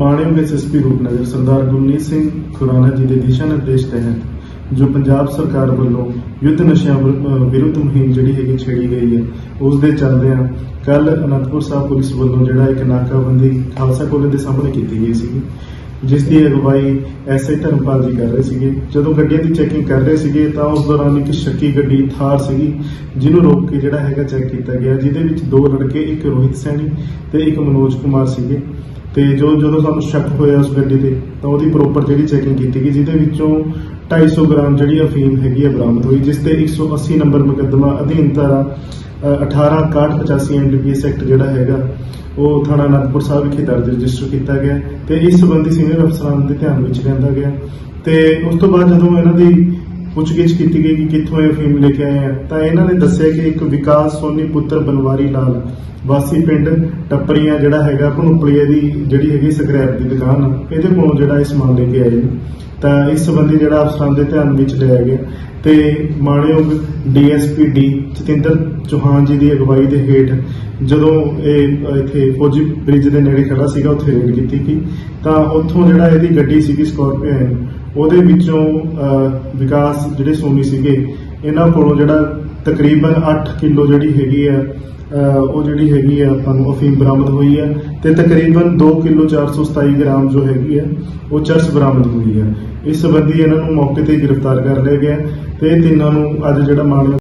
ਮਾਣਯੋਗ ਐਸਐਸਪੀ ਰੂਪਨਗਰ ਸਰਦਾਰ ਗੁਰਮੀਤ ਸਿੰਘ ਖੁਰਾਨਾ ਜੀ ਦੇ ਦਿਸ਼ਾ ਨਿਰਦੇਸ਼ ਤਹਿਤ, ਜੋ ਪੰਜਾਬ ਸਰਕਾਰ ਵੱਲੋਂ ਯੁੱਧ ਨਸ਼ਿਆਂ ਵਿਰੁੱਧ ਮੁਹਿੰਮ ਜਿਹੜੀ ਹੈਗੀ ਛੇੜੀ ਗਈ ਹੈ ਉਸ ਦੇ ਚੱਲਦਿਆਂ ਕੱਲ ਅਨੰਦਪੁਰ ਸਾਹਿਬ ਪੁਲਿਸ ਵੱਲੋਂ ਜਿਹੜਾ ਇੱਕ ਨਾਕਾਬੰਦੀ ਖਾਲਸਾ ਕਾਲਜ ਦੇ ਸਾਹਮਣੇ ਕੀਤੀ ਗਈ ਸੀ ਜਿਸ ਦੀ ਅਗਵਾਈ ਐਸਏ ਧਰਮਪਾਲ ਜੀ ਕਰ ਰਹੇ ਸੀਗੇ। ਜਦੋਂ ਗੱਡੀਆਂ ਦੀ ਚੈਕਿੰਗ ਕਰ ਰਹੇ ਸੀਗੇ, ਤਾਂ ਉਸ ਦੌਰਾਨ ਇੱਕ ਸ਼ੱਕੀ ਗੱਡੀ ਥਾਰ ਸੀਗੀ, ਜਿਹਨੂੰ ਰੋਕ ਕੇ ਜਿਹੜਾ ਹੈਗਾ ਚੈੱਕ ਕੀਤਾ ਗਿਆ, ਜਿਹਦੇ ਵਿੱਚ ਦੋ ਲੜਕੇ, ਇੱਕ ਰੋਹਿਤ ਸੈਣੀ ਤੇ ਇੱਕ ਮਨੋਜ ਕੁਮਾਰ ਸੀਗੇ। ਤੇ ਜੋ ਜਦੋਂ ਸਾਨੂੰ ਸ਼ੱਕ ਹੋਇਆ ਉਸ ਗੱਡੀ ਤੇ ਤਾਂ ਉਹਦੀ ਪ੍ਰੋਪਰ ਜਿਹੜੀ ਚੈਕਿੰਗ ਕੀਤੀ ਗਈ ਜਿਹਦੇ ਵਿੱਚੋਂ 250 ਗ੍ਰਾਮ ਜਿਹੜੀ ਅਫੀਮ ਹੈਗੀ ਹੈ ਬਰਾਮਦ ਹੋਈ ਜਿਸ ਤੇ 180 ਨੰਬਰ ਮੁਕੱਦਮਾ ਅਧੀਨ ਧਾਰਾ ਅ, 18 6185 ਐਨਡੀਪੀਐਸ ਐਕਟ ਜਿਹੜਾ ਹੈਗਾ ਉਹ ਥਾਣਾ ਅਨੰਦਪੁਰ ਸਾਹਿਬ ਵਿਖੇ ਦਰਜ ਰਜਿਸਟਰ ਕੀਤਾ ਗਿਆ ਤੇ ਇਸ ਸੰਬੰਧੀ ਸੀਨੀਅਰ ਅਫਸਰਾਂ ਦੇ ਧਿਆਨ ਵਿੱਚ ਲਿਆਂਦਾ ਗਿਆ। ਤੇ ਉਸ ਤੋਂ ਬਾਅਦ ਜਦੋਂ ਇਹਨਾਂ ਦੀ ਪੁੱਛਗਿੱਛ ਕੀਤੀ ਗਈ ਕਿ ਕਿੱਥੋਂ ਇਹ ਫੀਮ ਲੈ ਕੇ ਆਏ ਆ। ਤਾਂ ਇਹਨਾਂ ਨੇ ਦੱਸਿਆ ਕਿ ਇੱਕ ਵਿਕਾਸ ਸੋਨੀ ਪੁੱਤਰ ਬਨਵਾਰੀ ਲਾਲ ਵਾਸੀ ਪਿੰਡ ਟੱਪਰੀਆਂ ਜਿਹੜਾ ਹੈਗਾ ਭਣੁਪਲੀਏ ਦੀ ਜਿਹੜੀ ਹੈਗੀ ਸਕ੍ਰੈਪ ਦੀ ਦੁਕਾਨ ਇਹਦੇ ਕੋਲੋਂ ਜਿਹੜਾ ਇਹ ਸਮਾਨ ਲੈ ਕੇ ਆਏ ਤਾਂ ਇਸ ਸੰਬੰਧੀ ਜਿਹੜਾ ਅਫਸਰਾਂ ਦੇ ਧਿਆਨ ਵਿੱਚ ਲਿਆ ਗਿਆ। ਤੇ ਮਾਣਯੋਗ ਡੀਐਸਪੀ ਡੀ ਜਤਿੰਦਰ ਚੌਹਾਨ ਜੀ ਦੀ ਅਗਵਾਈ ਦੇ ਹੇਠ ਜਦੋਂ ਇਹ ਇੱਥੇ ਫੌਜੀ ਬ੍ਰਿਜ ਦੇ ਨੇੜੇ ਖੜਾ ਸੀਗਾ, ਉੱਥੇ ਰੇਡ ਕੀਤੀ ਗਈ। ਤਾਂ ਉੱਥੋਂ ਜਿਹੜਾ ਇਹਦੀ ਗੱਡੀ ਸੀਗੀ ਸਕਾਰਪੀਓ ਉਹਦੇ ਵਿੱਚੋਂ ਵਿਕਾਸ ਜਿਹੜੇ ਸੋਨੀ ਸੀਗੇ, ਇਹਨਾਂ ਕੋਲੋਂ ਜਿਹੜਾ ਤਕਰੀਬਨ 8 ਕਿਲੋ ਜਿਹੜੀ ਹੈਗੀ ਆ ਉਹ ਜਿਹੜੀ ਹੈਗੀ ਆ ਆਪਾਂ ਨੂੰ ਅਫੀਮ ਬਰਾਮਦ ਹੋਈ ਹੈ ਤੇ ਤਕਰੀਬਨ 2 ਕਿਲੋ 427 ਗ੍ਰਾਮ ਜੋ ਹੈਗੀ ਹੈ ਉਹ ਚਰਸ ਬਰਾਮਦ ਹੋਈ ਹੈ ਇਸ ਸੰਬੰਧੀ ਇਹਨਾਂ ਨੂੰ ਮੌਕੇ ਤੇ ਗ੍ਰਿਫਤਾਰ ਕਰ ਲਿਆ ਗਿਆ ਤੇ ਤਿੰਨਾਂ ਨੂੰ ਅੱਜ ਜਿਹੜਾ ਮਾਮਲਾ